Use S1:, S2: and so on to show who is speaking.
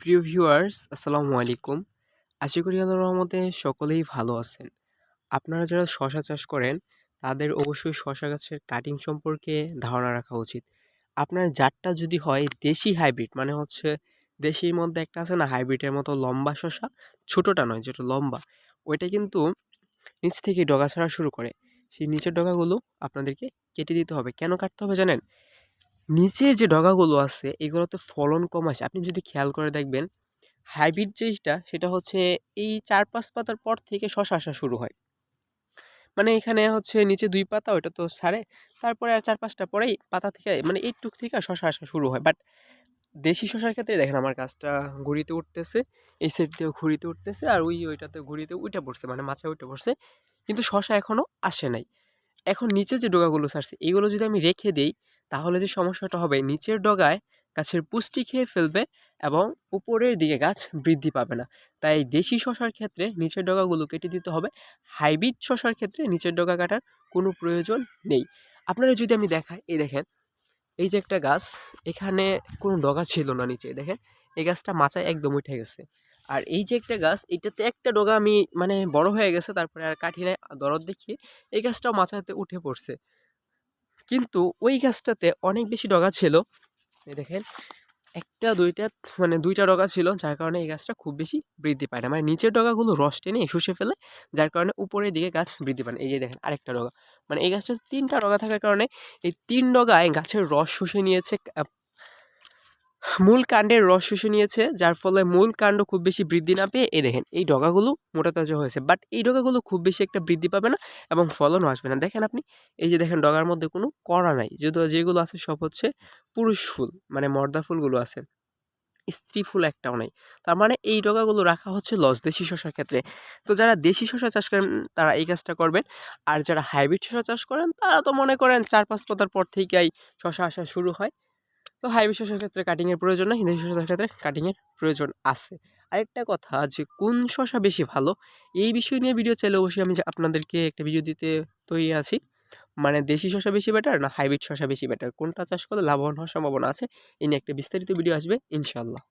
S1: প্রিয় ভিউয়ার্স, আসসালামু আলাইকুম। আশা করি আল্লাহর রহমতে সকলেই ভালো আছেন। আপনারা যারা শশা চাষ করেন, তাদের অবশ্যই শশা গাছের কাটিং সম্পর্কে ধারণা রাখা উচিত। আপনার জাতটা যদি হয় দেশি হাইব্রিড মানে হচ্ছে দেশির মধ্যে একটা আছে না হাইব্রিডের মতো লম্বা শশা, ছোটোটা নয়, যেটা লম্বা, ওইটা কিন্তু নিচ থেকে ডগা ছাড়া শুরু করে। সেই নিচের ডগাগুলো আপনাদেরকে কেটে দিতে হবে। কেন কাটতে হবে জানেন? নিচের যে ডগাগুলো আছে, এগুলোতে ফলন কম আসে। আপনি যদি খেয়াল করে দেখবেন, হাইব্রিড জিনিসটা সেটা হচ্ছে এই চার পাঁচ পাতার পর থেকে শশা আসা শুরু হয়। মানে এখানে হচ্ছে নিচে দুই পাতা, ওইটা তো সারে, তারপরে আর চার পাঁচটা পরেই পাতা থেকে মানে এইটুক থেকে শশা আসা শুরু হয়। বাট দেশি শশার ক্ষেত্রে দেখেন, আমার গাছটা ঘুরিতে উঠতেছে, এই সাইড দিয়েও ঘুরিতে উঠতেছে, আর ওই ওইটাতে ঘুরিতে উঠে পড়ছে মানে মাথায় উঠে পড়ছে। কিন্তু শশা এখনও আসে নাই। এখন নিচে যে ডগাগুলো ছাড়ছে এগুলো যদি আমি রেখে দিই তাহলে যে সমস্যাটা হবে, নিচের ডগায় গাছের পুষ্টি খেয়ে ফেলবে এবং উপরের দিকে গাছ বৃদ্ধি পাবে না। তাই দেশি শশার ক্ষেত্রে নিচের ডগাগুলো কেটে দিতে হবে। হাইব্রিড শশার ক্ষেত্রে নিচের ডগা কাটার কোনো প্রয়োজন নেই। আপনারা যদি আমি দেখাই, এই দেখেন, এই যে একটা গাছ, এখানে কোনো ডগা ছিল না নিচে, দেখেন, এই গাছটা মাচায় একদম উঠে গেছে। আর এই যে একটা গাছ, এটাতে একটা ডগা আমি মানে বড় হয়ে গেছে, তারপরে আর কাঠি নাই। দরদ দেখিয়ে এই গাছটাও মাচাতে উঠে পড়ছে। কিন্তু ওই গাছটাতে অনেক বেশি ডগা ছিল। এই দেখেন, একটা, দুইটা মানে দুইটা ডগা ছিল, যার কারণে এই গাছটা খুব বেশি বৃদ্ধি পায় না। মানে নিচের ডগাগুলো রস টেনে শুষে ফেলে, যার কারণে উপরের দিকে গাছ বৃদ্ধি পায় না। এই যে দেখেন, আরেকটা ডগা। মানে এই গাছটা তিনটা ডগা থাকার কারণে এই তিন ডগায় গাছের রস শুষে নিয়েছে মূল কাণ্ডের রস শুষে নিয়েছে, যার ফলে মূল কাণ্ড খুব বেশি বৃদ্ধি না পেয়ে এই দেখেন, এই ডগাগুলো মোটা তাজা হয়েছে। বাট এই ডগাগুলো খুব বেশি একটা বৃদ্ধি পাবে না এবং ফলনও আসবে না। দেখেন আপনি, এই যে দেখেন ডগার মধ্যে কোনো কড়া নাই যেহেতু যেগুলো আছে সব হচ্ছে পুরুষ ফুল মানে মর্দা ফুলগুলো আছে, স্ত্রী ফুল একটাও নেই। তার মানে এই ডগাগুলো রাখা হচ্ছে লস দেশি শশার ক্ষেত্রে। তো যারা দেশি শশা চাষ করেন, তারা এই কাজটা করবেন। আর যারা হাইব্রিড শশা চাষ করেন, তারা তো মনে করেন চার পাঁচ পাতার পর থেকেই শশা আসা শুরু হয়। তো হাইব্রিড বিশ্বাসের ক্ষেত্রে কাটিংয়ের প্রয়োজন না, হিন্দি শসার ক্ষেত্রে কাটিংয়ের প্রয়োজন আছে। আরেকটা কথা যে কোন শসা বেশি ভালো, এই বিষয় নিয়ে ভিডিও চাইলে অবশ্যই আমি আপনাদেরকে একটা ভিডিও দিতে তৈরি আছি। মানে দেশি শসা বেশি বেটার না হাইব্রিড শশা বেশি বেটার কোনটা চাষ করলে লাভবান হওয়ার সম্ভাবনা আছে? এই নিয়ে একটা বিস্তারিত ভিডিও আসবে ইনশাল্লাহ